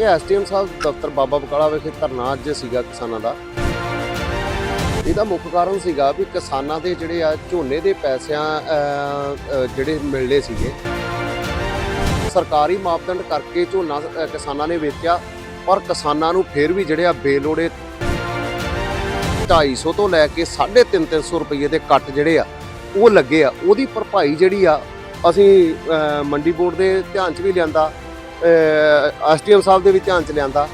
ਇਹ ਐਸਟੀਐਮ ਸਾਹਿਬ ਦਫ਼ਤਰ ਬਾਬਾ ਬਕਾਲਾ ਵਿਖੇ ਧਰਨਾ ਅੱਜ ਸੀਗਾ ਕਿਸਾਨਾਂ ਦਾ। ਇਹਦਾ ਮੁੱਖ ਕਾਰਨ ਸੀਗਾ ਵੀ ਕਿਸਾਨਾਂ ਦੇ ਜਿਹੜੇ ਆ ਝੋਨੇ ਦੇ ਪੈਸਿਆਂ ਜਿਹੜੇ ਮਿਲਣੇ ਸੀਗੇ, ਸਰਕਾਰੀ ਮਾਪਦੰਡ ਕਰਕੇ ਝੋਨਾ ਕਿਸਾਨਾਂ ਨੇ ਵੇਚਿਆ, ਪਰ ਕਿਸਾਨਾਂ ਨੂੰ ਫਿਰ ਵੀ ਜਿਹੜੇ ਆ ਬੇਲੋੜੇ 250 ਤੋਂ ਲੈ ਕੇ 350 ਰੁਪਏ ਦੇ ਕੱਟ ਜਿਹੜੇ ਆ, ਉਹ ਲੱਗੇ ਆ। ਉਹਦੀ ਭਰਪਾਈ ਜਿਹੜੀ ਆ, ਅਸੀਂ ਮੰਡੀ ਬੋਰਡ ਦੇ ਧਿਆਨ 'ਚ ਵੀ ਲਿਆਂਦਾ। ਐਸਡੀਐਮ ਸਾਹਿਬ ਦੇ ਵੀ ਧਿਆਨ 'ਚ ਲਿਆਂਦਾ।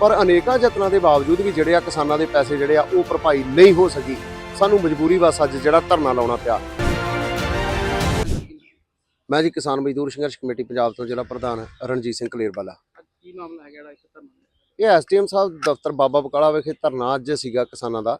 ਪਰ ਅਨੇਕਾਂ ਯਤਨਾਂ ਦੇ ਬਾਵਜੂਦ ਵੀ ਜਿਹੜੇ ਆ ਕਿਸਾਨਾਂ ਦੇ ਪੈਸੇ ਜਿਹੜੇ ਆ ਉਹ ਭਰਪਾਈ ਨਹੀਂ ਹੋ ਸਕੀ। ਸਾਨੂੰ ਮਜਬੂਰੀ ਵਸ ਅੱਜ ਜਿਹੜਾ ਧਰਨਾ ਲਾਉਣਾ ਪਿਆ। ਮੈਂ ਜੀ ਕਿਸਾਨ ਮਜ਼ਦੂਰ ਸੰਘਰਸ਼ ਕਮੇਟੀ ਪੰਜਾਬ ਤੋਂ ਜ਼ਿਲ੍ਹਾ ਪ੍ਰਧਾਨ ਰਣਜੀਤ ਸਿੰਘ ਕਲੇਰਵਾਲਾ। ਕੀ ਮਾਮਲਾ ਹੈਗਾ ਜਿਹੜਾ ਇੱਥੇ ਧਰਨਾ ਇਹ ਐਸਡੀਐਮ ਸਾਹਿਬ ਦਫ਼ਤਰ ਬਾਬਾ ਬਕਾਲਾ ਵਿਖੇ ਧਰਨਾ ਅੱਜ ਸੀਗਾ ਕਿਸਾਨਾਂ ਦਾ।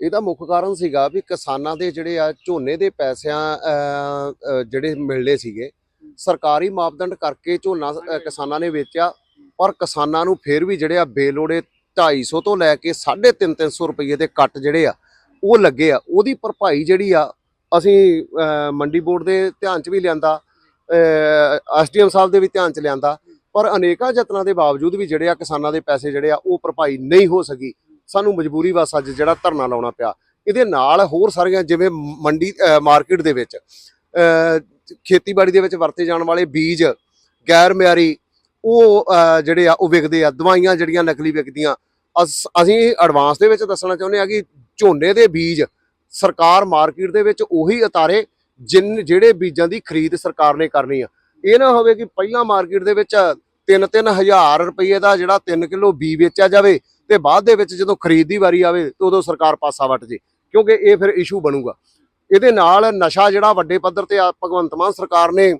ਇਹਦਾ ਮੁੱਖ ਕਾਰਨ ਸੀਗਾ ਵੀ ਕਿਸਾਨਾਂ ਦੇ ਜਿਹੜੇ ਆ ਝੋਨੇ ਦੇ ਪੈਸਿਆਂ ਜਿਹੜੇ ਮਿਲਣੇ ਸੀਗੇ ਸਰਕਾਰੀ ਮਾਪਦੰਡ ਕਰਕੇ ਝੋਨਾ ਕਿਸਾਨਾਂ ਨੇ ਵੇਚਿਆ ਪਰ ਕਿਸਾਨਾਂ ਨੂੰ ਫਿਰ ਵੀ ਜਿਹੜੇ ਆ ਬੇਲੋੜੇ 250 ਤੋਂ ਲੈ ਕੇ 350 ਰੁਪਏ ਦੇ ਕੱਟ ਜਿਹੜੇ ਆ ਉਹ ਲੱਗੇ ਆ। ਉਹਦੀ ਭਰਪਾਈ ਜਿਹੜੀ ਆ ਅਸੀਂ ਮੰਡੀ ਬੋਰਡ ਦੇ ਧਿਆਨ 'ਚ ਵੀ ਲਿਆਂਦਾ ਐਸਡੀਐਮ ਸਾਹਿਬ ਦੇ ਵੀ ਧਿਆਨ 'ਚ ਲਿਆਂਦਾ ਪਰ ਅਨੇਕਾਂ ਯਤਨਾਂ ਦੇ ਬਾਵਜੂਦ ਵੀ ਜਿਹੜੇ ਆ ਕਿਸਾਨਾਂ ਦੇ ਪੈਸੇ ਜਿਹੜੇ ਆ ਉਹ ਭਰਪਾਈ ਨਹੀਂ ਹੋ ਸਕੀ। ਸਾਨੂੰ ਮਜਬੂਰੀ ਵਸ ਅੱਜ ਜਿਹੜਾ ਧਰਨਾ ਲਾਉਣਾ ਪਿਆ। ਇਹਦੇ ਨਾਲ ਹੋਰ ਸਾਰੀਆਂ ਜਿਵੇਂ ਮੰਡੀ ਮਾਰਕੀਟ ਦੇ ਵਿੱਚ ਖੇਤੀਬਾੜੀ ਦੇ ਵਿੱਚ ਵਰਤੇ ਜਾਣ ਵਾਲੇ ਬੀਜ ਗੈਰ ਮਿਆਰੀ ਉਹ ਅਹ, ਜਿਹੜੇ ਆ ਉਹ ਵਿਕਦੇ ਆ ਦਵਾਈਆਂ ਜਿਹੜੀਆਂ ਨਕਲੀ ਵਿਕਦੀਆਂ। ਅਸ- ਅਸੀਂ ਐਡਵਾਂਸ ਦੇ ਵਿੱਚ ਦੱਸਣਾ ਚਾਹੁੰਦੇ ਆ ਕਿ ਝੋਨੇ ਦੇ ਬੀਜ ਸਰਕਾਰ ਮਾਰਕੀਟ ਦੇ ਵਿੱਚ ਉਹੀ ਉਤਾਰੇ ਜਿਨ ਜਿਹੜੇ ਬੀਜਾਂ ਦੀ ਖਰੀਦ ਸਰਕਾਰ ਨੇ ਕਰਨੀ ਆ। ਇਹ ਨਾ ਹੋਵੇ ਕਿ ਪਹਿਲਾਂ ਮਾਰਕੀਟ ਦੇ ਵਿੱਚ 3-3 ਹਜ਼ਾਰ ਰੁਪਏ ਦਾ ਜਿਹੜਾ 3 ਕਿਲੋ ਬੀ ਵੇਚਿਆ ਜਾਵੇ ਤੇ ਬਾਅਦ ਦੇ ਵਿੱਚ ਜਦੋਂ ਖਰੀਦ ਦੀ ਵਾਰੀ ਆਵੇ ਤੇ ਉਦੋਂ ਸਰਕਾਰ ਪਾਸਾ ਵੱਟ ਜੇ ਕਿਉਂਕਿ ਇਹ ਫਿਰ ਇਸ਼ੂ ਬਣੂਗਾ। ਇਹਦੇ ਨਾਲ ਨਸ਼ਾ ਜਿਹੜਾ ਵੱਡੇ ਪੱਧਰ ਤੇ ਭਗਵੰਤ ਮਾਨ ਸਰਕਾਰ ਨੇ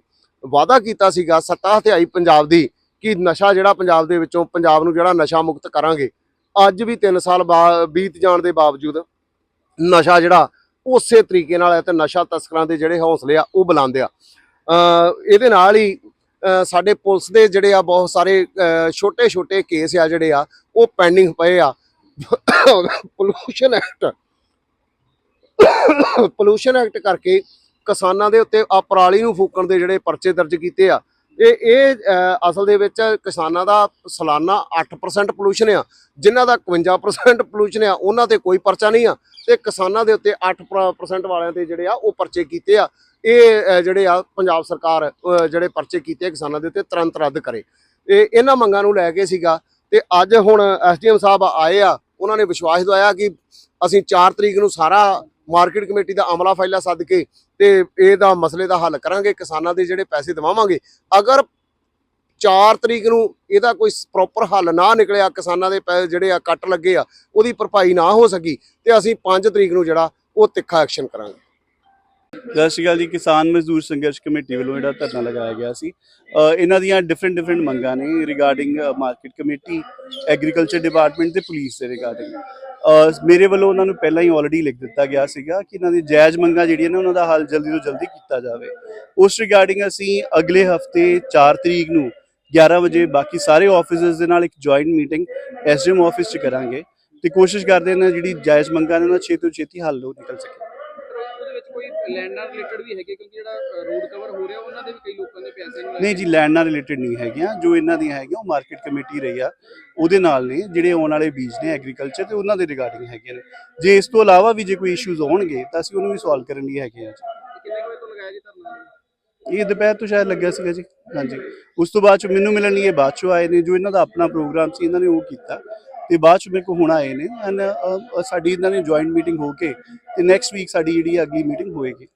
ਵਾਅਦਾ ਕੀਤਾ ਸੀਗਾ ਸੱਤਾ ਹਥਿਆਈ ਪੰਜਾਬ ਦੀ ਕਿ ਨਸ਼ਾ ਜਿਹੜਾ ਪੰਜਾਬ ਦੇ ਵਿੱਚੋਂ ਪੰਜਾਬ ਨੂੰ ਜਿਹੜਾ ਨਸ਼ਾ ਮੁਕਤ ਕਰਾਂਗੇ। ਅੱਜ ਵੀ 3 ਸਾਲ ਬਾ- ਬੀਤ ਜਾਣ ਦੇ ਬਾਵਜੂਦ ਨਸ਼ਾ ਜਿਹੜਾ ਉਸੇ ਤਰੀਕੇ ਨਾਲ ਹੈ ਤੇ ਨਸ਼ਾ ਤਸਕਰਾਂ ਦੇ ਜਿਹੜੇ ਹੌਸਲੇ ਆ, ਉਹ ਬੁਲੰਦ ਆ। ਇਹਦੇ ਨਾਲ ਹੀ ਸਾਡੇ ਪੁਲਿਸ ਦੇ ਜਿਹੜੇ ਆ ਬਹੁਤ ਸਾਰੇ ਛੋਟੇ ਛੋਟੇ ਕੇਸ ਆ ਜਿਹੜੇ ਆ, ਉਹ ਪੈਂਡਿੰਗ ਪਏ ਆ। ਪੋਲੂਸ਼ਨ ਐਕਟ ਪੋਲੂਸ਼ਨ ਐਕਟ ਕਰਕੇ ਕਿਸਾਨਾਂ ਦੇ ਉੱਤੇ ਆ ਪਰਾਲੀ ਨੂੰ ਫੂਕਣ ਦੇ ਜਿਹੜੇ ਪਰਚੇ ਦਰਜ ਕੀਤੇ ਆ। ਇਹ ਇਹ ਅਸਲ ਦੇ ਵਿੱਚ ਕਿਸਾਨਾਂ ਦਾ ਸਾਲਾਨਾ 8% ਪੋਲੂਸ਼ਨ ਆ। ਜਿਨ੍ਹਾਂ ਦਾ 51% ਪੋਲੂਸ਼ਨ ਆ, ਉਹਨਾਂ ਤੇ ਕੋਈ ਪਰਚਾ ਨਹੀਂ ਆ। ਤੇ ਕਿਸਾਨਾਂ ਦੇ ਉੱਤੇ 8% ਵਾਲਿਆਂ ਤੇ ਜਿਹੜੇ ਆ, ਉਹ ਪਰਚੇ ਕੀਤੇ ਆ। ਇਹ ਜਿਹੜੇ ਆ ਪੰਜਾਬ ਸਰਕਾਰ ਜਿਹੜੇ ਪਰਚੇ ਕੀਤੇ ਕਿਸਾਨਾਂ ਦੇ ਉੱਤੇ ਤੁਰੰਤ ਰੱਦ ਕਰੇ। ਇਹ, ਇਹਨਾਂ ਮੰਗਾਂ ਨੂੰ ਲੈ ਕੇ ਸੀਗਾ। ਤੇ ਅੱਜ ਹੁਣ ਐਸਡੀਐਮ ਸਾਹਿਬ ਆਏ ਆ। ਉਹਨਾਂ ਨੇ ਵਿਸ਼ਵਾਸ ਦਵਾਇਆ ਕਿ ਅਸੀਂ 4 ਤਰੀਕ ਨੂੰ ਸਾਰਾ ਮਾਰਕੀਟ ਕਮੇਟੀ ਦਾ ਅਮਲਾ ਫਾਈਲਾ ਸੱਦ ਕੇ ਤੇ ਇਹਦਾ ਮਸਲੇ ਦਾ ਹੱਲ ਕਰਾਂਗੇ, ਕਿਸਾਨਾਂ ਦੇ ਜਿਹੜੇ ਪੈਸੇ ਦਿਵਾਵਾਂਗੇ। ਅਗਰ 4 ਤਰੀਕ ਨੂੰ ਇਹਦਾ ਕੋਈ ਪ੍ਰੋਪਰ ਹੱਲ ਨਾ ਨਿਕਲਿਆ, ਕਿਸਾਨਾਂ ਦੇ ਪੈਸੇ ਜਿਹੜੇ ਆ ਕੱਟ ਲੱਗੇ ਆ, ਉਹਦੀ ਭਰਪਾਈ ਨਾ ਹੋ ਸਕੀ, ਤੇ ਅਸੀਂ 5 ਤਰੀਕ ਨੂੰ ਜਿਹੜਾ ਉਹ ਤਿੱਖਾ ਐਕਸ਼ਨ ਕਰਾਂਗੇ। ਸਤਿ ਸ਼੍ਰੀ ਅਕਾਲ ਜੀ, ਕਿਸਾਨ ਮਜ਼ਦੂਰ ਸੰਘਰਸ਼ ਕਮੇਟੀ ਵੱਲੋਂ ਜਿਹੜਾ ਧਰਨਾ ਲਗਾਇਆ ਗਿਆ ਸੀ। ਇਹਨਾਂ ਦੀਆਂ ਡਿਫਰੈਂਟ ਡਿਫਰੈਂਟ ਮੰਗਾਂ ਨੇ regarding market committee agriculture department ਤੇ ਪੁਲਿਸ ਦੇ ਰਿਗਾਰਡਿੰਗ ਮੇਰੇ ਵੱਲੋਂ ਉਹਨਾਂ ਨੂੰ ਪਹਿਲਾਂ ਹੀ ਆਲਰੇਡੀ ਲਿਖ ਦਿੱਤਾ ਗਿਆ ਸੀਗਾ ਕਿ ਇਹਨਾਂ ਦੀ ਜਾਇਜ਼ ਮੰਗਾਂ ਜਿਹੜੀਆਂ ਨੇ ਉਹਨਾਂ ਦਾ ਹੱਲ ਜਲਦੀ ਤੋਂ ਜਲਦੀ ਕੀਤਾ ਜਾਵੇ। ਉਸ ਰਿਗਾਰਡਿੰਗ ਅਸੀਂ ਅਗਲੇ ਹਫ਼ਤੇ 4 ਤਰੀਕ ਨੂੰ 11 ਵਜੇ ਬਾਕੀ ਸਾਰੇ ਆਫਿਸਰਸ ਦੇ ਨਾਲ ਇੱਕ ਜੁਆਇੰਟ ਮੀਟਿੰਗ ਐਸਡੀਐਮ ਆਫਿਸ 'ਚ ਕਰਾਂਗੇ ਤੇ ਕੋਸ਼ਿਸ਼ ਕਰਦੇ ਨੇ ਜਿਹੜੀ ਜਾਇਜ਼ ਮੰਗਾਂ ਨੇ ਉਹਨਾਂ ਛੇਤੀ ਤੋਂ ਛੇਤੀ ਹੱਲ ਹੋ ਨਿਕਲ ਸਕੇ। ਕੋਈ ਲੈਂਡ ਨਾਲ ਰਿਲੇਟਡ ਵੀ ਹੈਗੇ ਕਿਉਂਕਿ ਜਿਹੜਾ ਰੋਡ ਕਵਰ ਹੋ ਰਿਹਾ ਉਹਨਾਂ ਦੇ ਵੀ ਕਈ ਲੋਕਾਂ ਦੇ ਪੈਸੇ ਨੂੰ ਲੈ ਨਹੀਂ ਜੀ ਲੈਂਡ ਨਾਲ ਰਿਲੇਟਡ ਨਹੀਂ ਹੈਗੀਆਂ। ਜੋ ਇਹਨਾਂ ਦੀਆਂ ਹੈਗੀਆਂ ਉਹ ਮਾਰਕੀਟ ਕਮੇਟੀ ਰਹੀ ਆ। ਉਹਦੇ ਨਾਲ ਨੇ ਜਿਹੜੇ ਆਉਣ ਵਾਲੇ ਬੀਜ ਨੇ ਐਗਰੀਕਲਚਰ ਤੇ ਉਹਨਾਂ ਦੇ ਰਿਗਾਰਡਿੰਗ ਹੈਗੇ ਨੇ। ਜੇ ਇਸ ਤੋਂ ਇਲਾਵਾ ਵੀ ਜੇ ਕੋਈ ਇਸ਼ੂਜ਼ ਹੋਣਗੇ ਤਾਂ ਅਸੀਂ ਉਹਨੂੰ ਵੀ ਸੋਲਵ ਕਰਨ ਲਈ ਹੈਗੇ ਆ ਜੀ। ਕੇ ਕਿੰਨੇ ਕੁ ਵਜੇ ਤੋਂ ਲਗਾਇਆ ਜੀ ਧਰਨਾ? ਇਹ ਦੁਪਹਿਰ ਤੋਂ ਸ਼ਾਇਦ ਲੱਗਿਆ ਸੀਗਾ ਜੀ। ਹਾਂਜੀ। ਉਸ ਤੋਂ ਬਾਅਦ ਚ ਮੈਨੂੰ ਮਿਲਣ ਲਈ ਇਹ ਬਾਅਦ ਚੋਂ ਆਏ ਨੇ ਜੋ ਇਹਨਾਂ ਦਾ ਆਪਣਾ ਪ੍ਰੋਗਰਾਮ ਸੀ ਇਹਨਾਂ ਨੇ ਉਹ ਕੀਤਾ। ਤੇ ਬਾਅਦ ਚ ਮੇਰੇ ਕੋ ਹੁਣ ਆਏ ਨੇ ਐਂਡ ਸਾਡੀ ਇਹਨਾਂ ਨੇ ਜੁਆਇੰਟ ਮੀਟਿੰਗ ਹੋ ਕੇ ਤੇ ਨੈਕਸਟ ਵੀਕ ਸਾਡੀ ਜਿਹੜੀ ਅਗਲੀ ਮੀਟਿੰਗ ਹੋਏਗੀ।